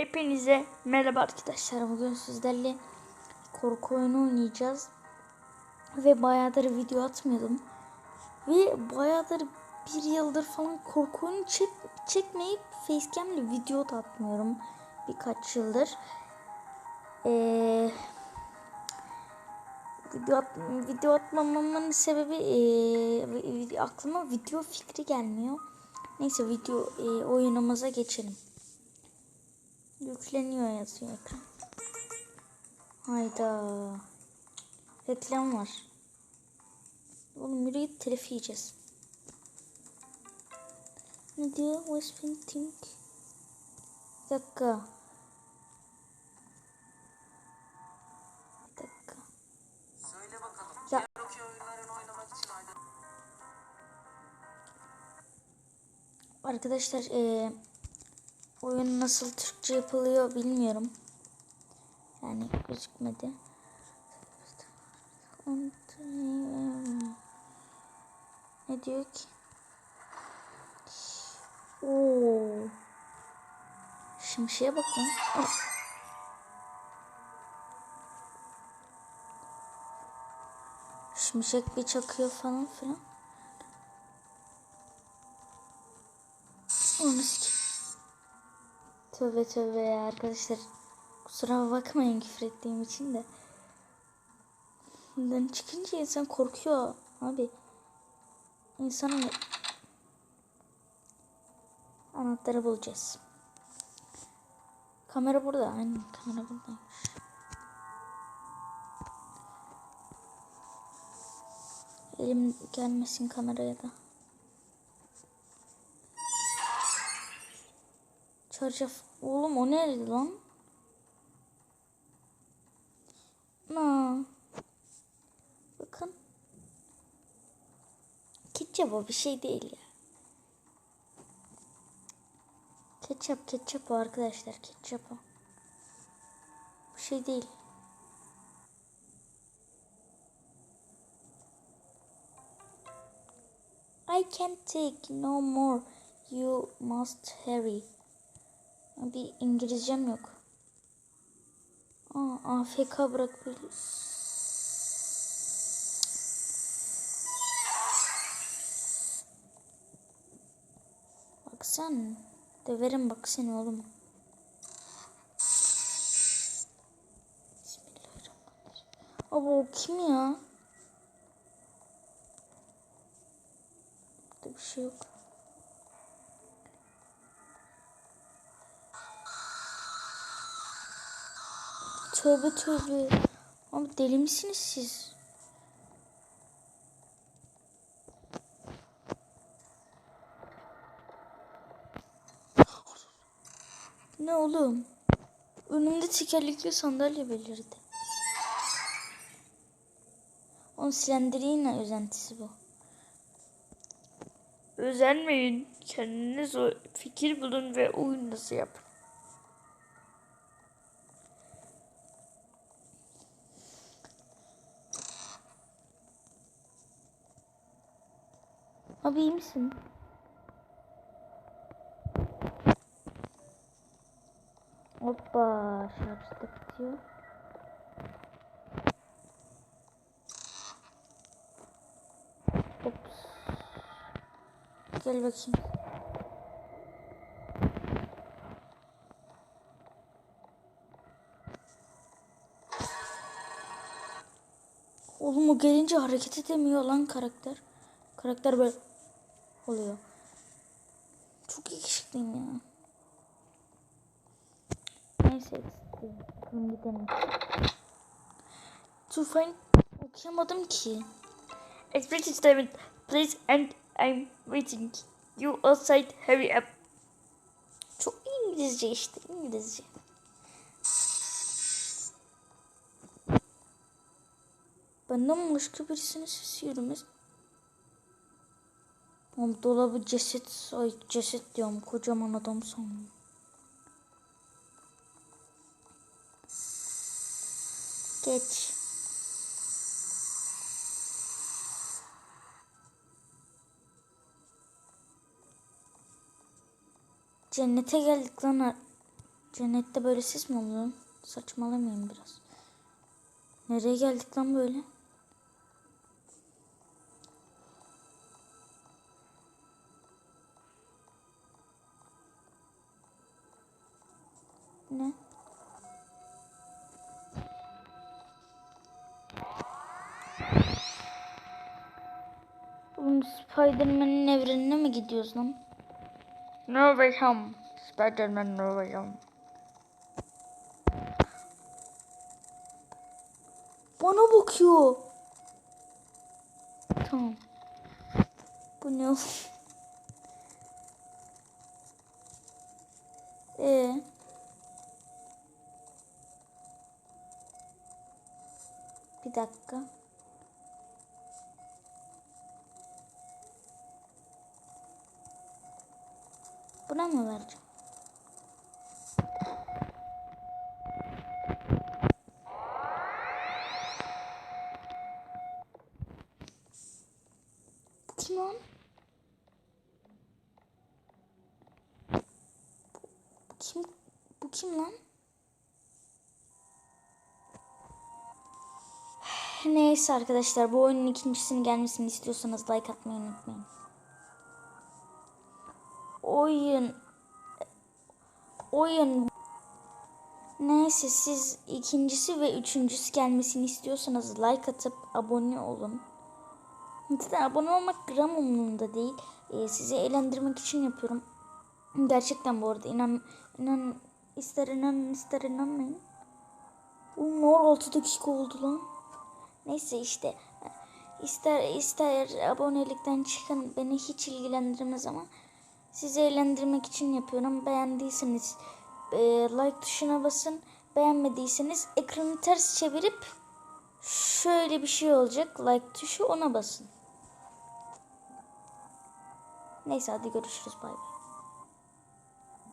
Hepinize merhaba arkadaşlar. Bugün sizlerle korku oyunu oynayacağız. Ve bayağıdır video atmıyordum. Ve bayağıdır bir yıldır falan korku oyunu çek, çekmeyip facecam'le video da atmıyorum. Birkaç yıldır. Ee, video, at, video atmamamın sebebi ee, aklıma video fikri gelmiyor. Neyse video ee, oyunumuza geçelim. Yükleniyor yazıyor ekran. Hayda. Reklam var. Oğlum yürü git telif yiyeceğiz. Ne diyor? Westpin Think. Bir dakika. Bir dakika. Söyle bakalım. Ya. Arkadaşlar eee oyun nasıl Türkçe yapılıyor bilmiyorum. Yani gözükmedi. Ne diyor ki? Oo. Şimşeye bakın. Ah. Şimşek bir çakıyor falan filan. Onu sikeyim. Tövbe tövbe ya arkadaşlar. Kusura bakmayın küfür ettiğim için de. Bundan çıkınca insan korkuyor abi. İnsanın anahtarı bulacağız. Kamera burada. Aynen kamera buradaymış. Elim gelmesin kameraya da. Çarşaf. Oğlum o nerede lan? Na. Bakın. Ketçap o bir şey değil ya. Ketçap ketçap o arkadaşlar ketçap o. Bir şey değil. I can't take no more. You must hurry. Bir İngilizcem yok. Aa, AFK bırak böyle. Bak sen. Döverim bak seni oğlum. Bismillahirrahmanirrahim. Abi o kim ya? Burada bir şey yok. Tövbe tövbe. Abi deli misiniz siz? Ne oğlum? Önümde tekerlekli sandalye belirdi. Onun Slenderina özentisi bu. Özenmeyin. Kendiniz o fikir bulun ve oyununuzu yapın. Abi iyi misin? Hoppa şarj da bitiyor. Ops. Gel bakayım. Oğlum o gelince hareket edemiyor lan karakter. Karakter böyle oluyor. Çok yakışıklıyım ya. Neyse. Bakalım gidelim. To find okuyamadım ki. Expected statement. Please and I'm waiting. You outside hurry up. Çok İngilizce işte İngilizce. Benden başka birisinin sesi yürümez. Oğlum dolabı ceset, ay ceset diyorum kocaman adam sandım. Geç. Cennete geldik lan. Cennette böyle ses mi oluyor? Saçmalamayayım biraz. Nereye geldik lan böyle? Ne? Oğlum Spider-Man'in evrenine mi gidiyoruz lan? No way home. Spider-Man no way home. Bana bakıyor. Tamam. Bu ne oğlum? Bir dakika. Buna mı vereceğim? Bu kim? Bu kim lan? Neyse arkadaşlar bu oyunun ikincisinin gelmesini istiyorsanız like atmayı unutmayın. Oyun oyun Neyse siz ikincisi ve üçüncüsü gelmesini istiyorsanız like atıp abone olun. Zaten abone olmak gram umurumda değil. Ee, sizi eğlendirmek için yapıyorum. Gerçekten bu arada inan inan ister inanın ister inanmayın. Ne var 6 dakika oldu lan. Neyse işte ister ister abonelikten çıkın beni hiç ilgilendirmez ama sizi eğlendirmek için yapıyorum. Beğendiyseniz e, like tuşuna basın. Beğenmediyseniz ekranı ters çevirip şöyle bir şey olacak. Like tuşu ona basın. Neyse hadi görüşürüz bay bay.